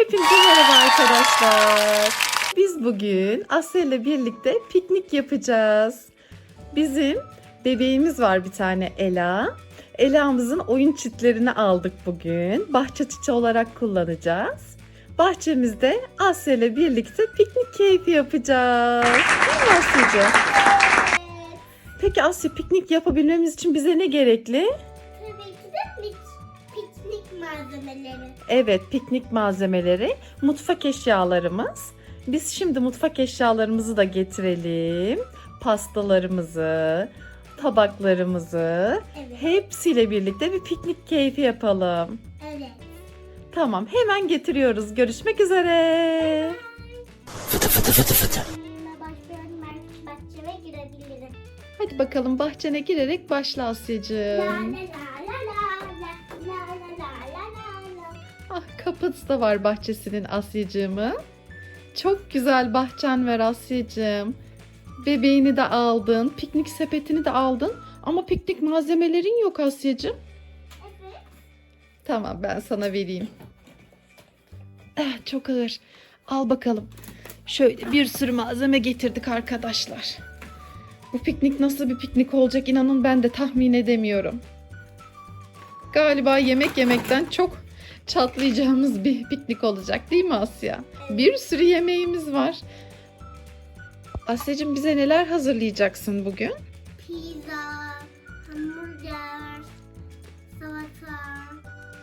Hepinize merhaba arkadaşlar. Biz bugün Asya ile birlikte piknik yapacağız. Bizim bebeğimiz var bir tane Ela. Ela'mızın oyun çitlerini aldık bugün. Bahçe çiçeği olarak kullanacağız. Bahçemizde Asya ile birlikte piknik keyfi yapacağız. Değil mi Asya'cığım? Peki Asya piknik yapabilmemiz için bize ne gerekli? Piknik malzemeleri. Evet, piknik malzemeleri, mutfak eşyalarımız. Biz şimdi mutfak eşyalarımızı da getirelim. Pastalarımızı, tabaklarımızı, Evet. hepsiyle birlikte bir piknik keyfi yapalım. Evet. Tamam, hemen getiriyoruz. Görüşmek üzere. Başlıyorum. Ben bahçeme girebilirim. Hadi bakalım bahçene girerek başla La la Asya'cığım. la la kapısı da var bahçesinin Asya'cığımın. Çok güzel bahçen var Asya'cığım. Bebeğini de aldın, piknik sepetini de aldın. Ama piknik malzemelerin yok Asya'cığım. Evet. Tamam ben sana vereyim. Eh, çok ağır. Al bakalım. Şöyle bir sürü malzeme getirdik arkadaşlar. Bu piknik nasıl bir piknik olacak inanın ben de tahmin edemiyorum. Galiba yemek yemekten çok çatlayacağımız bir piknik olacak değil mi Asya? Bir sürü yemeğimiz var. Asya'cığım bize neler hazırlayacaksın bugün? Pizza, hamburger, salata.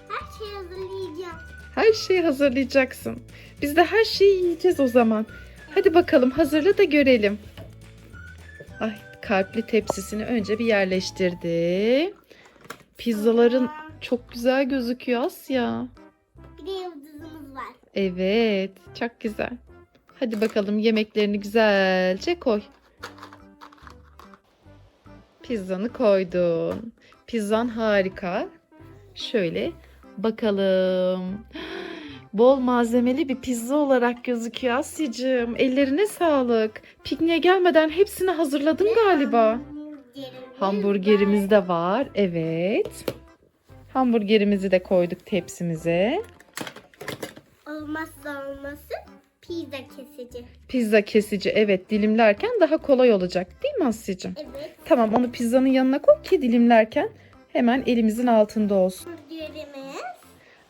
Her şeyi hazırlayacağım. Her şeyi hazırlayacaksın. Biz de her şeyi yiyeceğiz o zaman. Hadi bakalım hazırla da görelim. Ay kalpli tepsisini önce bir yerleştirdi. Pizzaların çok güzel gözüküyor Asya. Bir de yıldızımız var. Evet çok güzel. Hadi bakalım yemeklerini güzelce koy. Pizzanı koydun. Pizzan harika. Şöyle bakalım. Bol malzemeli bir pizza olarak gözüküyor Asya'cığım. Ellerine sağlık. Pikniğe gelmeden hepsini hazırladın galiba. Hamburgerimiz, de var. Evet. Hamburgerimizi de koyduk tepsimize. Olmazsa olması pizza kesici. Pizza kesici evet dilimlerken daha kolay olacak değil mi Asya'cığım? Evet. Tamam onu pizzanın yanına koy ki dilimlerken hemen elimizin altında olsun. Hamburgerimiz.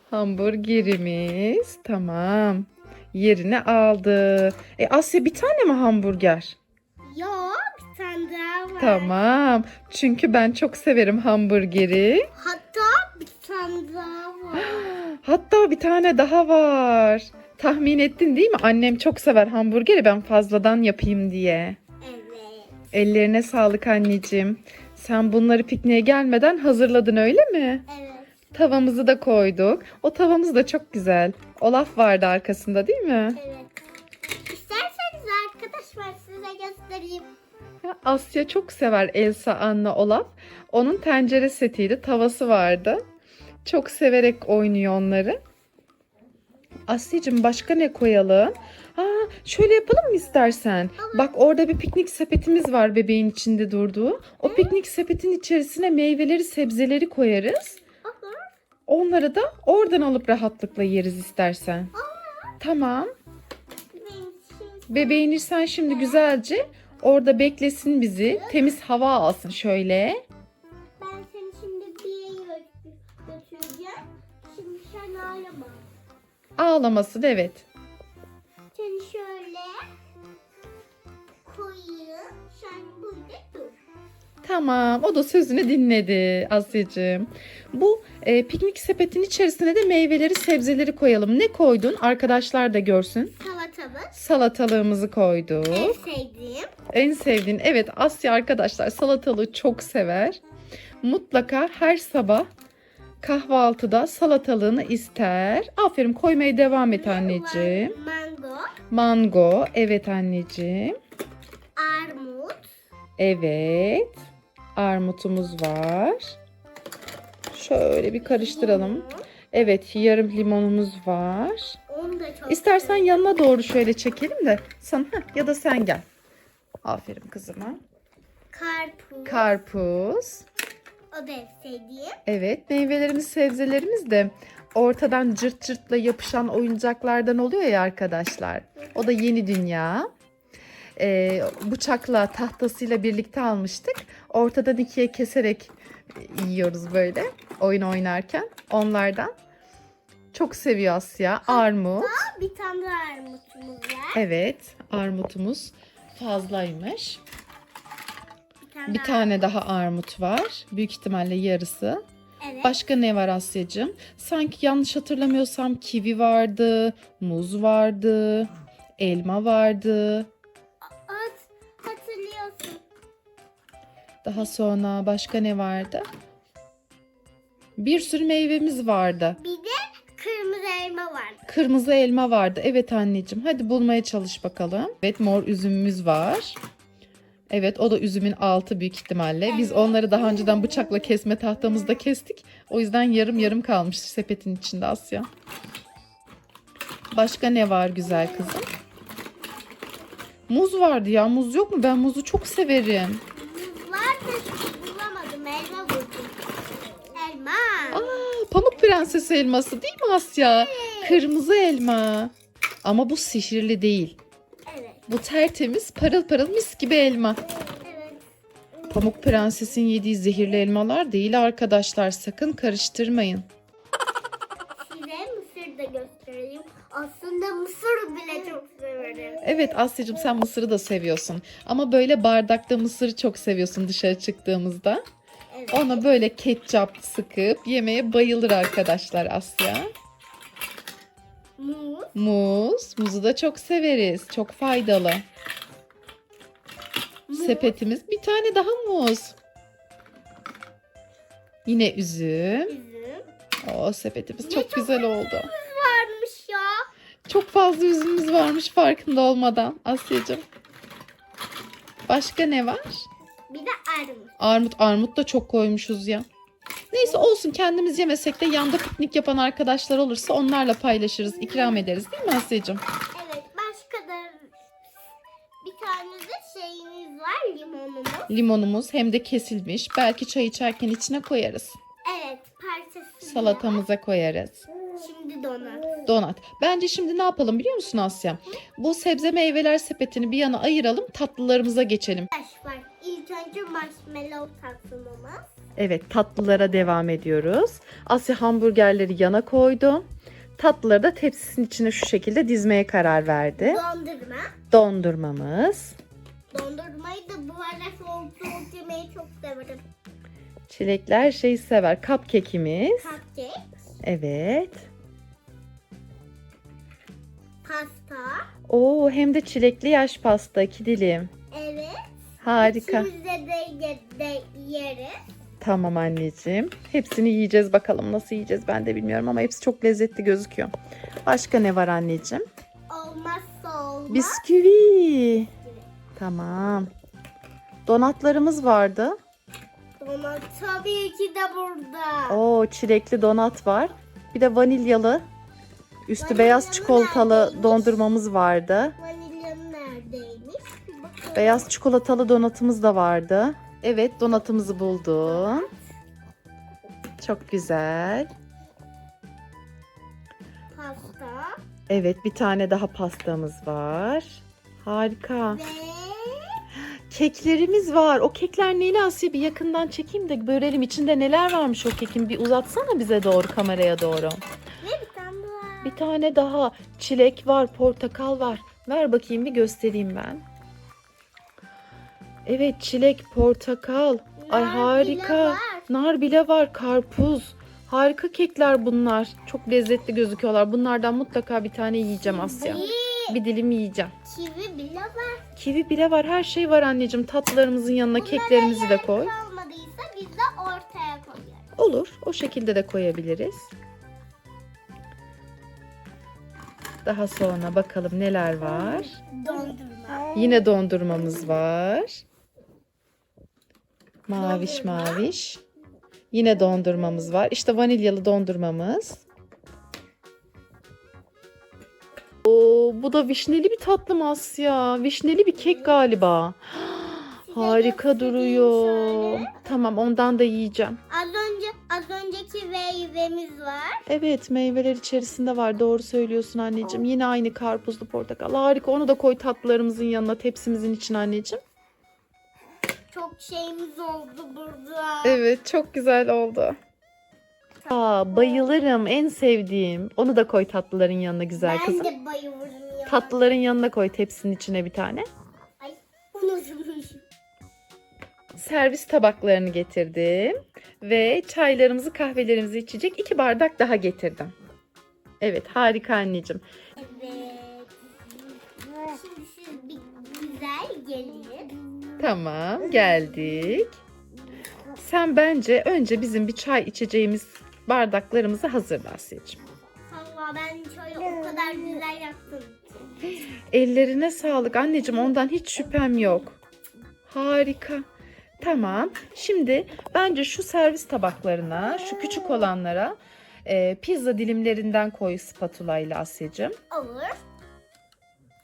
Hamburgerimiz tamam. Yerini aldı. E Asya bir tane mi hamburger? Yok bir tane daha var. Tamam. Çünkü ben çok severim hamburgeri. Hatta tane daha var. Hatta bir tane daha var. Tahmin ettin değil mi? Annem çok sever hamburgeri ben fazladan yapayım diye. evet. Ellerine sağlık anneciğim. Sen bunları pikniğe gelmeden hazırladın öyle mi? Evet. Tavamızı da koyduk. O tavamız da çok güzel. Olaf vardı arkasında değil mi? Evet. İsterseniz arkadaşlar size göstereyim. Ya, Asya çok sever Elsa, Anna, Olaf. Onun tencere setiydi, tavası vardı. Çok severek oynuyor onları. Asya'cığım başka ne koyalım? Aa, şöyle yapalım mı istersen? Bak orada bir piknik sepetimiz var bebeğin içinde durduğu. O piknik sepetin içerisine meyveleri, sebzeleri koyarız. Olur. Onları da oradan alıp rahatlıkla yeriz istersen. Tamam. Benim için Bebeğini sen şimdi güzelce orada beklesin bizi. Temiz hava alsın şöyle. Ağlamasın evet. Seni şöyle koyayım. Sen burada dur. Tamam o da sözünü dinledi Asya'cığım. Bu e, piknik sepetin içerisine de meyveleri sebzeleri koyalım. Ne koydun? Arkadaşlar da görsün. Salatamız. Salatalığımızı koyduk. En sevdiğim. En sevdiğin evet Asya arkadaşlar salatalığı çok sever. Mutlaka her sabah kahvaltıda salatalığını ister. Aferin koymaya devam et anneciğim. Mango. Mango evet anneciğim. Armut. Evet. Armutumuz var. Şöyle bir karıştıralım. Evet yarım limonumuz var. İstersen yanına doğru şöyle çekelim de sen heh, ya da sen gel. Aferin kızıma. Karpuz. Karpuz. O sevdiğim. Evet meyvelerimiz sebzelerimiz de ortadan cırt cırtla yapışan oyuncaklardan oluyor ya arkadaşlar. O da yeni dünya. Ee, bıçakla tahtasıyla birlikte almıştık. Ortadan ikiye keserek yiyoruz böyle oyun oynarken onlardan. Çok seviyor Asya. Armut. Bir tane daha armutumuz var. Evet armutumuz fazlaymış. Bir tane daha armut var. Büyük ihtimalle yarısı. Evet. Başka ne var Asya'cığım? Sanki yanlış hatırlamıyorsam kivi vardı, muz vardı, elma vardı. At, hatırlıyorsun. Daha sonra başka ne vardı? Bir sürü meyvemiz vardı. Bir de kırmızı elma vardı. Kırmızı elma vardı. Evet anneciğim. Hadi bulmaya çalış bakalım. Evet mor üzümümüz var. Evet o da üzümün altı büyük ihtimalle. Biz onları daha önceden bıçakla kesme tahtamızda kestik. O yüzden yarım yarım kalmış sepetin içinde Asya. Başka ne var güzel kızım? Muz vardı ya. Muz yok mu? Ben muzu çok severim. Muz var da bulamadım. Elma buldum. Elma. Aa, Pamuk Prenses elması değil mi Asya? Kırmızı elma. Ama bu sihirli değil. Bu tertemiz parıl parıl mis gibi elma. Pamuk Prenses'in yediği zehirli elmalar değil arkadaşlar. Sakın karıştırmayın. Size mısır da göstereyim. Aslında mısır bile çok severim. Evet Asya'cığım sen mısırı da seviyorsun. Ama böyle bardakta mısırı çok seviyorsun dışarı çıktığımızda. Evet. Ona böyle ketçap sıkıp yemeye bayılır arkadaşlar Asya. Muz. Muz. Muzu da çok severiz. Çok faydalı. Muz. Sepetimiz bir tane daha muz. Yine üzüm. Üzüm. Sepetimiz Ne çok çok güzel oldu. Varmış ya. Çok fazla üzümümüz varmış farkında olmadan Asya'cığım. Başka ne var? Bir de armut. Armut, armut da çok koymuşuz ya. Neyse olsun kendimiz yemesek de yanda piknik yapan arkadaşlar olursa onlarla paylaşırız, ikram ederiz değil mi Asya'cığım? Evet. Başka da bir tane de şeyimiz var limonumuz. Limonumuz hem de kesilmiş. Belki çay içerken içine koyarız. Evet. Parçası. Salatamıza koyarız. Şimdi donat. Donat. Bence şimdi ne yapalım biliyor musun Asya? Bu sebze meyveler sepetini bir yana ayıralım, tatlılarımıza geçelim. Taş var. İlk önce marshmallow tatlımamız. Evet tatlılara devam ediyoruz. Asya hamburgerleri yana koydu. Tatlıları da tepsisinin içine şu şekilde dizmeye karar verdi. Dondurma. Dondurmamız. Dondurmayı da bu arada soğuk soğuk yemeyi çok severim. Çilekler her şeyi sever. Cupcake'imiz. Cupcake. Evet. Pasta. Oo hem de çilekli yaş pasta iki dilim. Evet. Harika. İkimiz de, de, de yeriz. Tamam anneciğim. Hepsini yiyeceğiz bakalım. Nasıl yiyeceğiz ben de bilmiyorum ama hepsi çok lezzetli gözüküyor. Başka ne var anneciğim? Olmazsa olmaz. Bisküvi. Tamam. Donatlarımız vardı. Donat tabii ki de burada. Oo çilekli donat var. Bir de vanilyalı. Üstü Vanilyalı beyaz çikolatalı neredeymiş? dondurmamız vardı. Vanilyanın neredeymiş? Bakalım. Beyaz çikolatalı donatımız da vardı. Evet donatımızı buldum. Çok güzel. Pasta. Evet bir tane daha pastamız var. Harika. Ve Keklerimiz var. O kekler neyli Asya bir yakından çekeyim de görelim içinde neler varmış o kekin. Bir uzatsana bize doğru kameraya doğru. ve bir tane daha. Bir tane daha çilek var, portakal var. Ver bakayım bir göstereyim ben. Evet çilek, portakal. Ay Nar bile harika. var. Nar bile var, karpuz. Harika kekler bunlar. Çok lezzetli gözüküyorlar. Bunlardan mutlaka bir tane yiyeceğim Asya. Bir dilim yiyeceğim. Kivi bile var. Kivi bile var, her şey var anneciğim. Tatlılarımızın yanına keklerimizi de koy. kalmadıysa biz de ortaya koyarız. Olur, o şekilde de koyabiliriz. Daha sonra bakalım neler var. Dondurma. Yine dondurmamız var. Maviş maviş. Yine dondurmamız var. İşte vanilyalı dondurmamız. Oo, bu da vişneli bir tatlı mı Asya? Vişneli bir kek galiba. Harika duruyor. Tamam ondan da yiyeceğim. Az önce az az önceki meyvemiz var. Evet meyveler içerisinde var doğru söylüyorsun anneciğim. Yine aynı karpuzlu portakal. Harika onu da koy tatlılarımızın yanına tepsimizin içine anneciğim. Çok şeyimiz oldu burada. Evet çok güzel oldu. Aa, bayılırım en sevdiğim. Onu da koy tatlıların yanına güzel ben kızım. de bayılırım ya. Tatlıların yanına koy tepsinin içine bir tane. Ay unutmuşum. Servis tabaklarını getirdim. Ve çaylarımızı kahvelerimizi içecek iki bardak daha getirdim. Evet harika anneciğim. Evet. Şimdi siz bir güzel gelin. Tamam geldik. Sen bence önce bizim bir çay içeceğimiz bardaklarımızı hazırla Asya'cığım. Valla ben çayı o kadar güzel yaptım. Ellerine sağlık anneciğim ondan hiç şüphem yok. Harika. Tamam. Şimdi bence şu servis tabaklarına, şu küçük olanlara e, pizza dilimlerinden koy spatula ile Asya'cığım. Olur.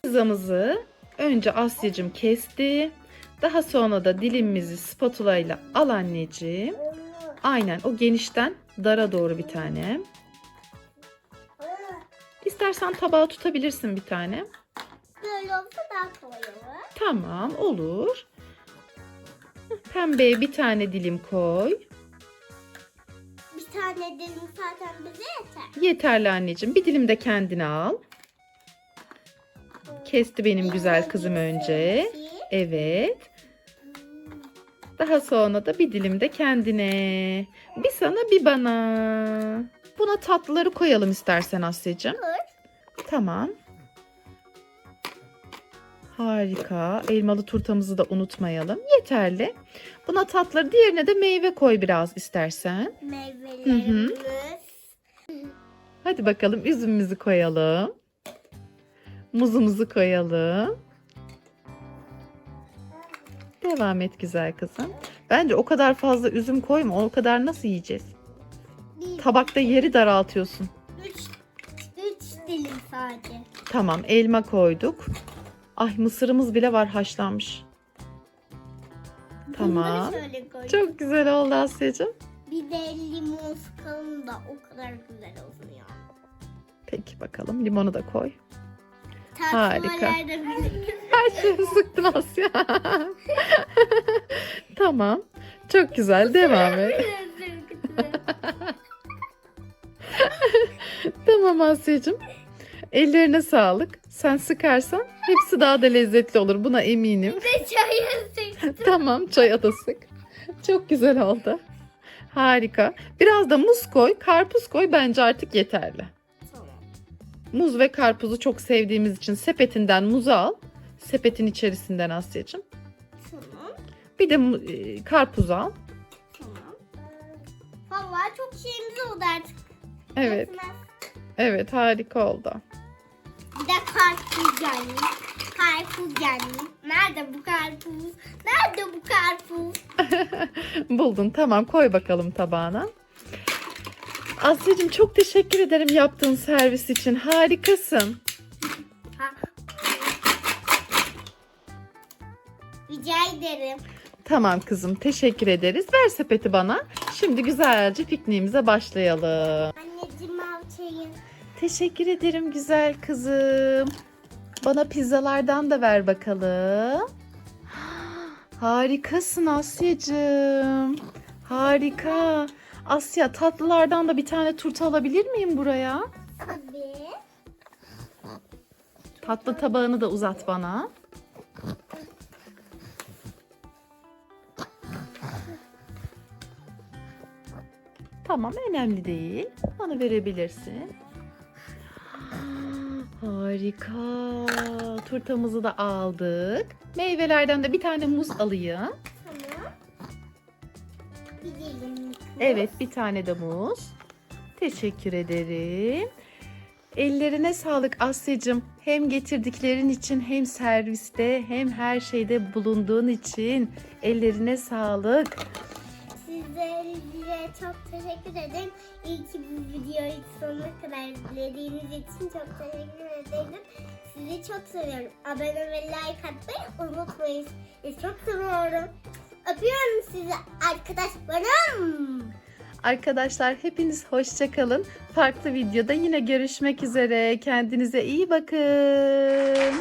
Pizzamızı önce Asya'cığım kesti. Daha sonra da dilimimizi spatula ile al anneciğim. Aynen o genişten dara doğru bir tane. İstersen tabağa tutabilirsin bir tane. Böyle olsa daha kolay olur. Tamam olur. Pembeye bir tane dilim koy. Bir tane dilim zaten bize yeter. Yeterli anneciğim. Bir dilim de kendine al. Kesti benim güzel kızım önce. Evet. Daha sonra da bir dilim de kendine. Bir sana bir bana. Buna tatlıları koyalım istersen Asya'cığım. Tamam. Harika. Elmalı turtamızı da unutmayalım. Yeterli. Buna tatları diğerine de meyve koy biraz istersen. Meyvelerimiz. Hadi bakalım üzümümüzü koyalım. Muzumuzu koyalım. Devam et güzel kızım. Bence o kadar fazla üzüm koyma. O kadar nasıl yiyeceğiz? Bir, Tabakta yeri daraltıyorsun. üç, üç dilim sadece. Tamam elma koyduk. Ay mısırımız bile var haşlanmış. Tamam. Bunları şöyle koy. Çok güzel oldu Asya'cığım. Bir de limon sıkalım da o kadar güzel olsun ya. Peki bakalım limonu da koy. Harika. Şeyi sıktın Asya. tamam. Çok güzel devam et. Tamam Asya'cığım. Ellerine sağlık. Sen sıkarsan hepsi daha da lezzetli olur. Buna eminim. Ve çayı sıktım. tamam çaya da sık. Çok güzel oldu. Harika. Biraz da muz koy, karpuz koy bence artık yeterli. Tamam. Muz ve karpuzu çok sevdiğimiz için sepetinden muzu al. Sepetin içerisinden Asya'cığım. Tamam. Bir de e, karpuz al. Tamam. Vallahi çok şeyimiz oldu artık. Evet, Yetmez. evet harika oldu. Bir de karpuz geldi. Karpuz geldi. Nerede bu karpuz? Nerede bu karpuz? Buldun tamam koy bakalım tabağına. Asya'cığım çok teşekkür ederim yaptığın servis için. Harikasın. Rica ederim. Tamam kızım teşekkür ederiz. Ver sepeti bana. Şimdi güzelce pikniğimize başlayalım. Anneciğim al çayı. Teşekkür ederim güzel kızım. Bana pizzalardan da ver bakalım. Harikasın Asya'cığım. Harika. Asya tatlılardan da bir tane turta alabilir miyim buraya? Tabii. Tatlı tabağını da uzat bana. Tamam önemli değil. Bana verebilirsin. Harika. Turtamızı da aldık. Meyvelerden de bir tane muz alayım. Tamam. Bir dilim. Evet bir tane de muz. Teşekkür ederim. Ellerine sağlık Asya'cığım. Hem getirdiklerin için hem serviste hem her şeyde bulunduğun için ellerine sağlık. Sizlere çok teşekkür ederim. İyi ki bu videoyu sonuna kadar izlediğiniz için çok teşekkür ederim. Sizi çok seviyorum. Abone ve like atmayı unutmayın. Sizi çok seviyorum. Öpüyorum sizi arkadaşlarım. Arkadaşlar hepiniz hoşça kalın. Farklı videoda yine görüşmek üzere. Kendinize iyi bakın.